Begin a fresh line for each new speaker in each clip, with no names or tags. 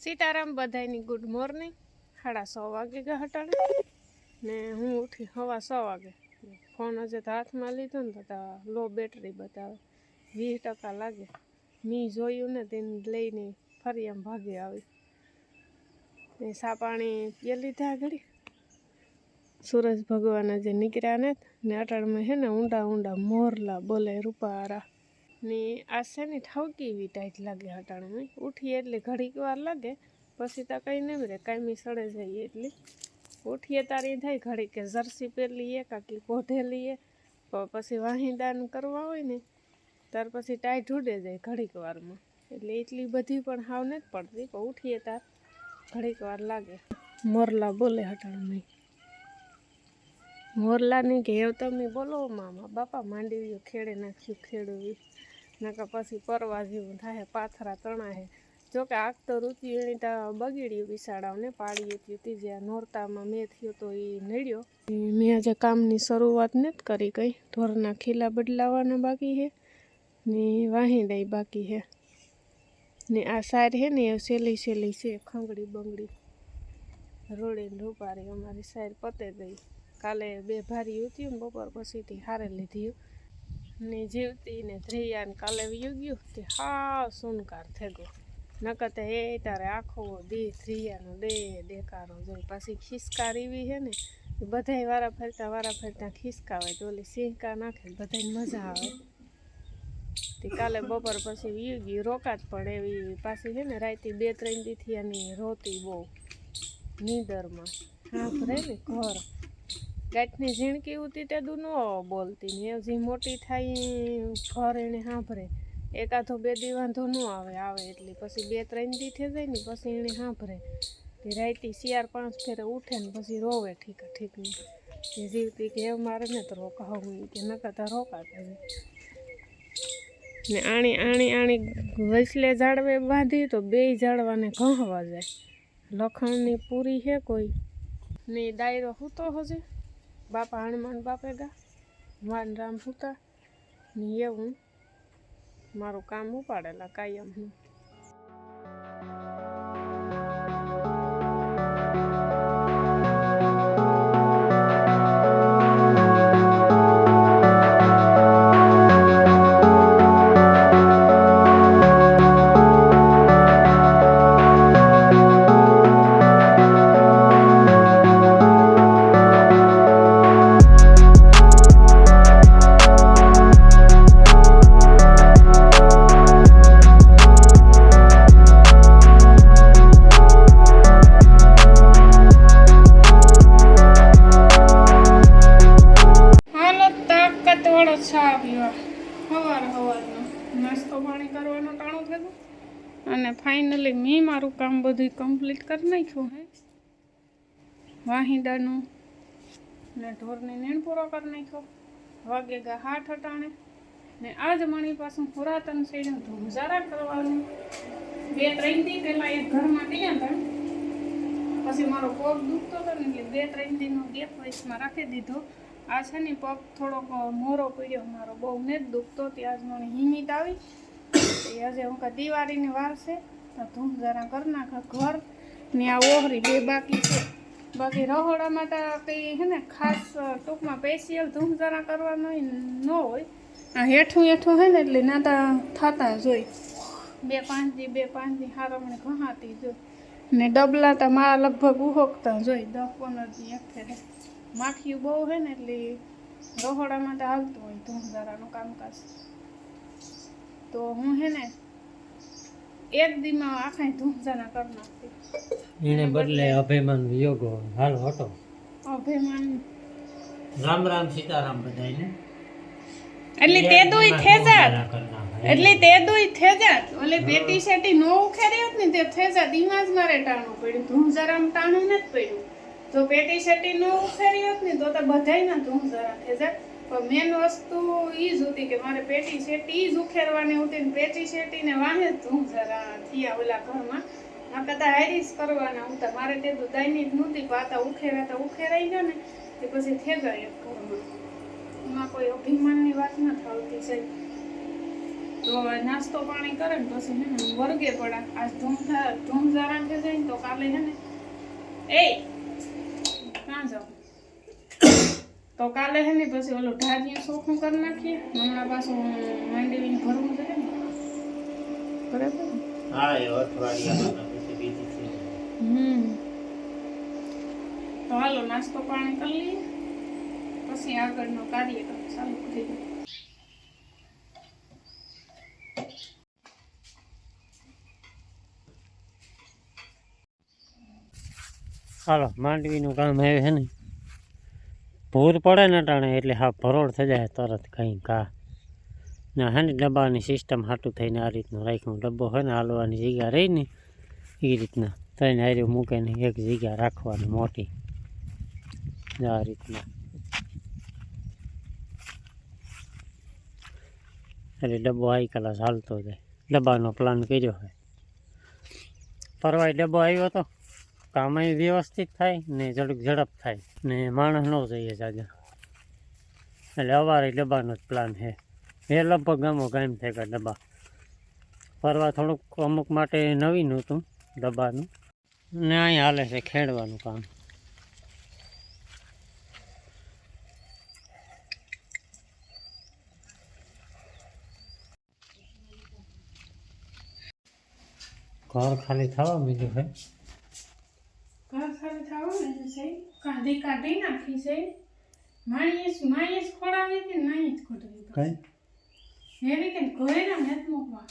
Sitaram બધાયની good morning સાડા સો વાગે ગયા હટાણે. ને હું ઉઠી હવા સો વાગે. ફોન હજે તો હાથમાં લીધો ને તો લો બેટરી બતાવે. વીસ ટકા લાગે. મી જોયું ને તેને લઈને ફરી એમ ભાગી આવી. ને સા પાણી પી લીધા ઘડી સૂરજ ભગવાન જે નીકળ્યા ને ને અટાણમાં હે ને ઊંડા ઊંડા મોરલા બોલે રૂપારા. ને આ છે ને એવી ટાઈટ લાગે હટાણે ઉઠીએ એટલે ઘડીક વાર લાગે, પછી તો કંઈ નહીં રહે કાયમી સડે જઈએ એટલે. ઉઠીએ તારી થાય ઘડી કે જર્સી પહેરીએ, કાકી કોઢે લઈએ પછી વાહીદાન કરવા હોય ને, ત્યાર પછી ટાઈટ ઉડે જાય ઘડીક વારમાં. એટલે એટલી બધી પણ હાવ નથી પડતી, પણ ઉઠીએ તાર, ઘડીક વાર લાગે. મોરલા બોલે હટાણે મોરલાની કે એવું તમે બોલો, મામા બાપા માંડવી ખેડે નાખ્યું ખેડવી નકર પછી પરવા જેવું થાય, પાથરા તણા હે. જોકે આગ તો ઋતુ એની તો બગીડ્યું વિશાળાઓને પાડી હતી હતી જ્યાં નોરતામાં મેં થયો તો એ નડ્યો. મેં આજે કામની શરૂઆત નથી કરી કઈ. ઢોરના ખીલા બદલાવાના બાકી છે ને વાહી દઈ બાકી છે ને આ સાર છે ને એ સેલી સેલી છે, ખંગડી બંગડી. રોડે રૂપારી અમારી સાર પતે ગઈ. કાલે બે ભારી ઉતી બપોર પછીથી હારે લીધી. ને જીવતી ને ધ્રિયા ને કાલે વયું ગયું તે હા સુનકાર થઈ ગયો. નકર તો એ તારે આખો દી ધ્રિયાનો દે દેકારો જોઈ પાછી ખિસકાર એવી છે ને બધાય વારા ફરતા વારા ફરતા ખિસકાવે તો ઓલી સિંહકા નાખે બધાને મજા આવે. તે કાલે બપોર પછી વયું ગયું, રોકાત પડે એવી પાછી છે ને રાતે બે ત્રણ દીથી એની રોતી બહુ, નીંદરમાં. હાંભરે ને ઘર. ગાંઠની ઝીણકી ઉતી તે દુ ન બોલતી, ને જે મોટી થાય ઘર એને સાંભળે. એકાદો બે દી વાંધો ન આવે આવે એટલે પછી બે ત્રણ દી થઈ જાય ને પછી એને સાંભળે. તે રાઈતી શિયાર પાંચ ફેરે ઉઠે ને પછી રોવે ઠીક ઠીક ને. જીવતી કે મારે ને તો રોકાવું કે નકર તો રોકાતા. ને આણી આણી આણી વસલે ઝાડવે બાંધી તો બે ઝાડવાને ઘહવા જાય. લખણની પૂરી છે કોઈ? ને ડાયરો હૂતો હજે બાપા હનુમાન બાપે ગા. વાન રામ હુતા ને એવું. મારું કામ ઉપાડેલા કાયમ હું. મારું કામ બધું કમ્પ્લીટ કરી નાખ્યું, હે? વાહિંદાનું ને ઢોરને નીણ પૂરો કરી નાખ્યો. વાગે ગા હાથ હટાણે ને આજ મણી પાછું પુરાતન શૈલીનું ધુમઝારા કરવાનું. બે ત્રણ દી પહેલાં એક ઘરમાં ગયા હતા. પછી મારો પગ દુખતો હતો ને એટલે બે ત્રણ દિનનો ગેપ વયસમાં રાખી દીધો. આ છે ને પગ થોડોક મોરો પડ્યો મારો બહુ ને જ દુખતો. ત્યાં જ મને હિમિત આવી. આજે હું દિવાળીની વાર છે. તો ધૂમ જરા કરી નાખા ઘર ને આ ઓહરી બે બાકી છે. બાકી રહોડામાં તો કંઈ છે ને ખાસ ટૂંકમાં સ્પેશિયલ ધૂમ જરા કરવાનો ન હોય. આ હેઠું હેઠું હોય ને એટલે નાતા થતા જ બે પાંચ દી બે પાંચ દી હારમણે ઘહાતી જોઈ ને ડબલા તો મારા લગભગ ઉહોકતા જોઈ દસ પંદર દી એક ફેરે માખીયું બહુ હે ને એટલે રહોડામાં તો હાલતું હોય ધૂમધારાનું કામકાજ. તો હું હે ને એક દીમાં આખા ધૂમધારા કરી નાખતી.
એને બદલે અભિમાન વિયોગો હાલ હટો.
અભિમાન.
રામ રામ સીતારામ બધાયને.
એટલે તે દુઈ થેજાત એટલે તે દુઈ થેજાત ઓલે પેટી શેટી નો ઉખેરી હત ને તે થેજાત જ મારે ટાણું પડ્યું. ધૂમધારામ ટાણું નથી પડ્યું. જો પેટી શેટી નો ઉખેરી ને તો તો બધાય ના ધૂમધારા થેજાત મેન વસ્તુ ઈ જ હતી કે મારે પેટી શેટી જ ઉખેરવાની હતી ને પેટી શેટી ને વાહે જ ધૂમધારા થયા ઓલા ઘરમાં. આ કદા હારીસ કરવાના હતા મારે તે તો દાયની જ નહોતી પાતા ઉખેરા તો ઉખેરાઈ ગયો ને, તે પછી થેગા એક ઘરમાં. એમાં કોઈ અભિમાનની વાત ન થતી છે તો નાસ્તો પાણી કરે ને પછી હે ને વર્ગે પડા. આજ ધૂમ ધૂમ થઈ જાય ને તો કાલે હે ને. એ, કાં જાવ તો કાલે હે ને પછી ઓલું ઢારિયું સોખું કરી નાખીએ. હમણાં પાછું માંડવી ભરવું છે ને. બરાબર ને?
હા એ
હમ. તો હાલો નાસ્તો પાણી કરી લઈએ. પછી આગળનો કાર્યક્રમ ચાલુ કરીએ
હાલો માંડવીનું કામ આવ્યું છે ને? પૂર પડે ને ટાણે એટલે હા ભરોડ થઈ જાય તરત કંઈ કા ના હે ડબ્બાની સિસ્ટમ હાટું થઈને આ રીતનું રાખ્યું. ડબ્બો હોય ને હાલવાની જગ્યા રહી ને એ રીતના. ત્રણ હારી મૂકે ને એક જગ્યા રાખવાની મોટી. આ રીતના. એટલે ડબ્બો આવી કલાસ હાલતો જાય. ડબ્બાનો પ્લાન કર્યો હોય પરવાય ડબ્બો આવ્યો હતો કામય વ્યવસ્થિત થાય ને ઝડપ ઝડપ થાય ને માણસ ન જઈએ જાજા એટલે અવારે ડબ્બાનો જ પ્લાન છે. એ લગભગ ગામો ગામ થાય કે ડબ્બા. ફરવા થોડુંક અમુક માટે નવીન હતું ડબ્બાનું. ને અહીં હાલે છે ખેડવાનું કામ. ઘર ખાલી થવા બીજું છે.
થવાનું છે કાઢી કાઢી નાખી છે. માણીએ માણીએ જ ખોડાવી હતી ને જ ખોટવી
કઈ?
એવી કે ઘરે ના નેત મૂકવા.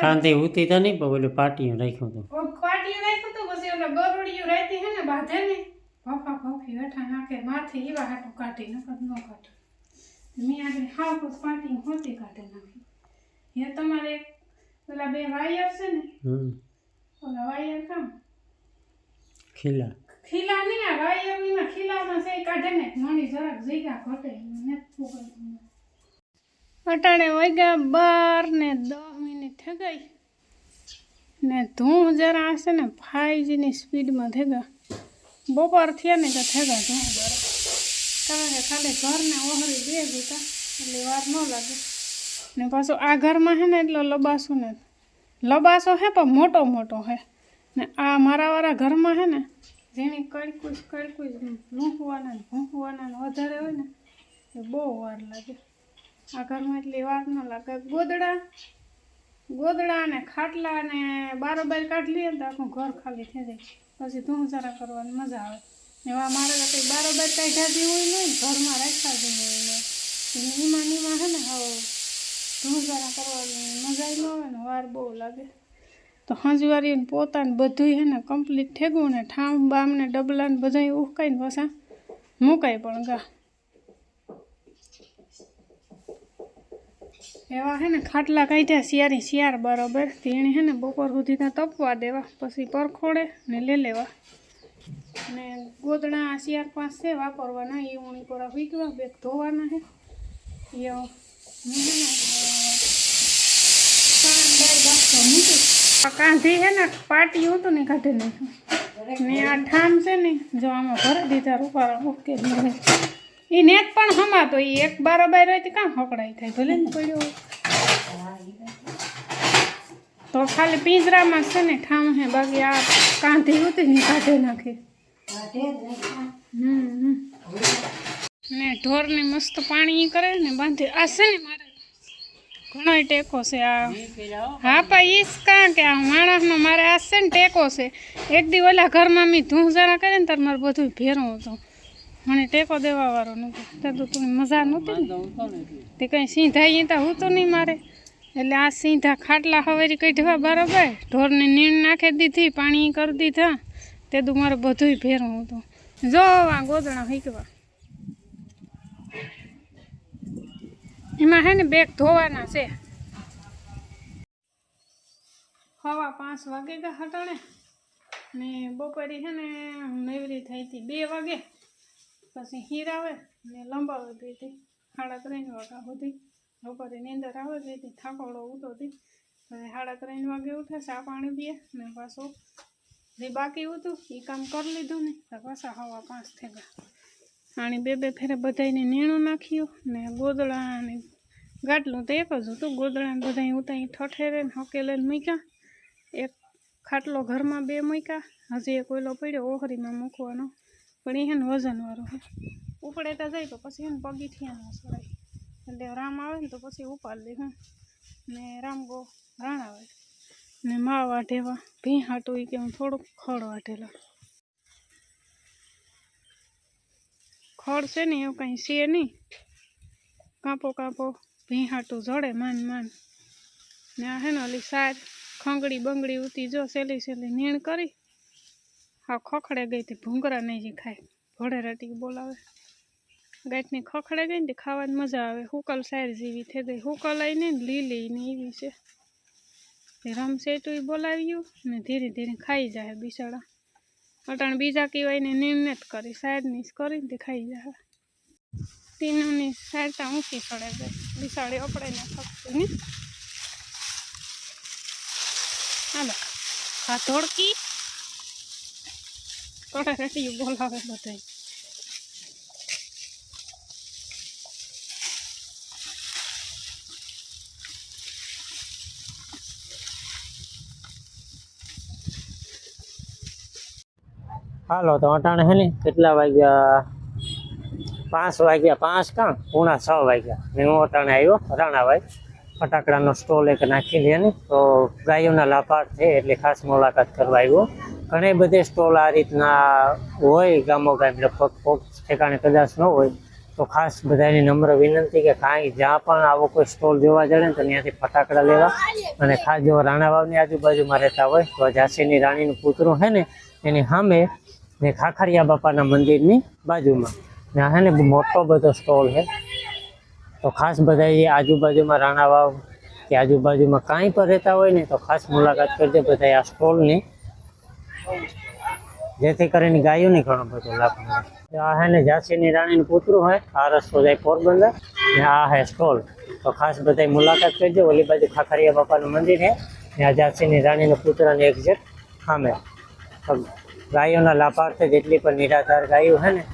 કાંતિ ઉતી તો નહીં પણ ઓલું પાટીયું રાખ્યું હતું.
ઓ પાટીયું નાખ્યું તો પછી ઓલા ગરોડિયું રહેતી હે ને બાધે ને પપ્પા પપ્પી હેઠા નાખે માથે એવા હાટું કાઢી નકર ન કાઢે. મેં આગળ હાવ તો પાટી હોતી કાઢી નાખી. એ તમારે ઓલા પેલા બે વાયર છે ને
હમ.
ઓલા વાયર કામ?
ખીલા.
ખીલા નહીં આ વાયર વિના ખીલામાં છે કાઢે ને. મણી જરાક જગ્યા ઘટે ને અટાણે વાગ્યા બાર ને દસ મિનિટ થઈ ને ધૂળ જરા હશે ને, ફાઈવજીની સ્પીડમાં થઈ બપોર થયા ને તો થઈ ગયા ધૂળ જરા. કારણ કે ખાલી ઘરને ઓહરી બે જતા એટલે વાર ન લાગે. ને પાછું આ ઘરમાં છે ને, એટલો લબાસો ને લબાસો હે પણ મોટો મોટો હે. ને આ મારાવાળા ઘરમાં હે ને જેની કડકુશ કડકુશ લૂંટવાના ને ભૂંકવાના ને વધારે હોય ને, એ બહુ વાર લાગે. આ ઘરમાં એટલી વાર ન લાગે. ગોદડા ગોદડા ને ખાટલા ને બારોબાર કાઢી લઈએ ને તો આખું ઘર ખાલી થઈ જાય. પછી ધૂંઝારા કરવાની મજા આવે. એવા મારે તો કંઈ બારોબાર કાઢ્યા જેવું હોય નહીં ઘરમાં રાખ્યા જેવું નહીં નીમાં નીમાં છે ને હવે ધૂંઝારા કરવાની મજા ન આવે ને, વાર બહુ લાગે. તો હંજવારીને પોતાને બધું હે ને કમ્પ્લીટ ઠેગું ને ઠામ, બામ ને ડબલા ને બધા ઉકાઈને પાછા મુકાય પણ ગા. એવા હે ને ખાટલા કાઢ્યા શિયારી શિયાર બરોબર. તેણે હે ને બપોર સુધી ત્યાં તપવા દેવા, પછી પરખોડે ને લઈ લેવા. ને ગોદડા શિયાર પાંચ છે, વાપરવાના એ ઊણી કોરા વીકવા બેગ ધોવાના હે. એ હું કાંધી હે ને પાટી હતું ને કાઢી નાખ્યું ને આ ઠામ છે ને, જો આમાં ભરી દીધા રૂપારા ઓકે એ નેટ પણ હમાતો એ એક બારોબાર હોય તો કાં હકડાઈ થાય? ભલે ને પડ્યો તો ખાલી પિંજરામાં છે ને ઠામ હે બાકી આ કાંધી હતી ને કાઢી નાખી. હમ. ને ઢોરને મસ્ત પાણી કરે ને બાંધે. આ છે ને મારે ઘણો ટેકો છે આ. હા પા ઈસ કાં કે આ માણસનો મારે આ છે ને ટેકો છે. એક દી ઓલા ઘરમાં મેં ધૂં જરા કરે ને તાર મારે બધું ભેરું હતું. મને ટેકો દેવા વાળો નહોતો તો તું મજા નહોતી તે કંઈ સીધા અહીં તો હું તો નહીં મારે. એટલે આ સીધા ખાટલા હવેરી કઢવા બરાબર. ઢોરને નીણ નાખી દીધી, પાણી કરી દીધા. તે તું મારે બધું ભેરું હતું. જો આ ગોદણા હીકવા એમાં હે ને બેગ ધોવાના છે. હવા પાંચ વાગે ગયા હટાણે. ને બપોરે છે ને નેવરી થઈ હતી બે વાગે. પછી હીર આવે ને લંબાવે ગઈ હતી સાડા ત્રણ વાગ્યા સુધી. બપોરે નીંદર આવે ગઈ હતી થાકોડો ઉતો હતી પછી સાડા ત્રણ વાગે ઉઠે, ચા પાણી પીએ ને પાછું જે બાકી હતું એ કામ કરી લીધું ને. તો પાછા હવા પાંચ થઈ ગયા આણી બે બે ફેરે બધાને નીણું નાખ્યું ને ગોદળા અને ગાટલું તો એક જ હતું. ગોદળાને બધા ત્યાં ઠઠેરે ને હકેલે મૂક્યા. એક ખાટલો ઘરમાં બે મૂક્યા. હજી એક ઓઈલો પડ્યો, ઓહરીમાં મૂકવાનો. પણ એ હે ને વજનવાળો ઉપડેતા જાય તો પછી એને પગીથી ના સડાય. એટલે રામ આવે ને તો પછી ઉપાડી દે હું. ને રામ ગો રાણ આવે. ને માવા ઢેવા ભી હાટું કે હું થોડુંક ખડ વાઢેલા. ખડ છે ને, એવું કાંઈ છે નહીં. કાપો કાપો, ભીહાટું જડે માન માન. ને આ હે ને ઓલી સાર ખંગડી બંગડી ઉતી જો સેલી સેલી નીણ કરી. હા ખખડે ગઈ તે ભૂંગરા નહીં જે ખાય. ભોળે રટી બોલાવે. ગાંઠની ખખડે ગઈ ને ખાવાની મજા આવે. હુકલ સાર જેવી થઈ ગઈ. હુકલ આવીને લીલી ને એવી છે. રમસેટું બોલાવ્યું ને ધીરે ધીરે ખાઈ જાય બિસાડા અટાણ બીજા કહેવાય ને નીણ કરી સાઈડની કરીને તે ખાઈ જાય. તીનોની સાઈડતા ઊંચી ચડે જાય બિસાડી અપડે ને થકતી ને. હાલો. હા ધોળકી. થોડા રેટી બોલાવે બધાય.
હાલો, તો અટાણે હે ને, કેટલા વાગ્યા? પાંચ વાગ્યા, પાંચ કાં? પૂણા છ વાગ્યા. ને હું અટાણે આવ્યો, રાણાભાઈ. ફટાકડાનો સ્ટોલ એક નાખી દે ને, તો ગાયોના લાભાર્થ છે, એટલે ખાસ મુલાકાત કરવા આવ્યો. ઘણી બધે સ્ટોલ આ રીતના હોય, ગામો ગામ લગભગ કોક ઠેકાણે કદાચ ન હોય, તો ખાસ બધાની નમ્ર વિનંતી કે કાંઈ જ્યાં પણ આવો કોઈ સ્ટોલ જોવા જડે ને, તો ત્યાંથી ફટાકડા લેવા. અને ખાસ જો રાણાભાવની આજુબાજુમાં રહેતા હોય, તો ઝાંસીની રાણીનું પુતળું છે ને, એની સામે ને ખાખરિયા બાપાના મંદિરની બાજુમાં. ને આ છે ને બહુ મોટો બધો સ્ટોલ છે તો ખાસ બધા એ આજુબાજુમાં રાણા વાવ કે આજુબાજુમાં કાંઈ પણ રહેતા હોય ને તો ખાસ મુલાકાત કરજો બધા આ સ્ટોલની. જેથી કરીને ગાયોની ઘણો બધો લાભ મળે. આ છે ને ઝાંસીની રાણીનું પુતળું હોય આ રસ્તો જાય પોરબંદર. ને આ હે સ્ટોલ. તો ખાસ બધા મુલાકાત કરજો, ઓલી બાજુ ખાખરિયા બાપાનું મંદિર છે ને આ ઝાંસીની રાણીનું પુતળાની એક્ઝેક્ટ સામે. તો ગાયોના લાભાર્થે જેટલી પણ નિરાધાર ગાયો છે ને,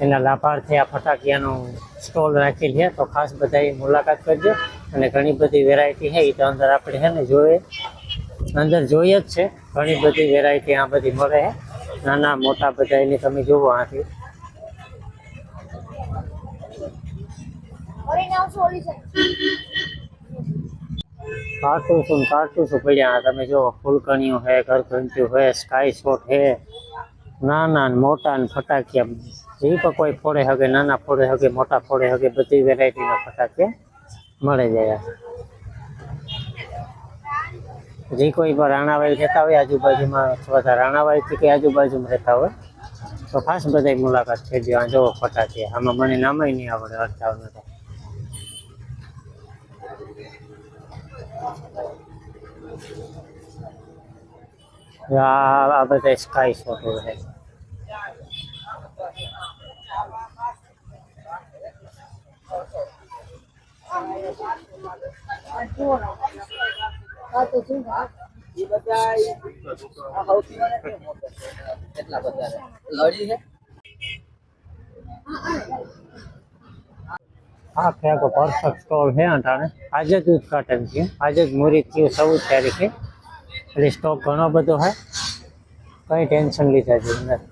એના લાભાર્થે આ ફટાકિયાનો સ્ટોલ રાખેલ છે. તો ખાસ બધા મુલાકાત કરજો. અને ઘણી બધી વેરાયટી છે એ તો અંદર આપણે છે ને જોઈએ. અંદર જોઈએ જ છે. ઘણી બધી વેરાયટી આ બધી મળે છે. નાના મોટા બધા એની તમે જુઓ આથી. કાર્ટૂસો ને કાર્ટૂસો પડ્યા આ તમે જુઓ, ફૂલકણીઓ છે, ઘરઘંટીઓ છે સ્કાય શોટ છે. નાના ને મોટા ને ફટાકિયા જે પણ કોઈ ફોડે હકે નાના ફોડે હકે મોટા ફોડે હકે બધી વેરાયટીના ફટાકિયા મળે જાય જે કોઈ પણ રાણાવાઈ રહેતા હોય આજુબાજુમાં, અથવા રાણાવાઈથી કે આજુબાજુમાં રહેતા હોય, તો ખાસ બધા મુલાકાત કરજો. આ જુઓ ફટાકિયા. આમાં મને નામય નહીં આવડે અર્થાવનું તો આ આ બધા સ્કાય શોટ છે
કેટલા બધા લડી છે
આ કે આખો પરફેક્ટ સ્ટોલ છે અટાણે આજે જ ઉદઘાટન છે. આજે જ મુહૂર્ત થયું ચૌદ તારીખે. એટલે સ્ટોક ઘણો બધો છે કંઈ ટેન્શન લીધા જેવું નથી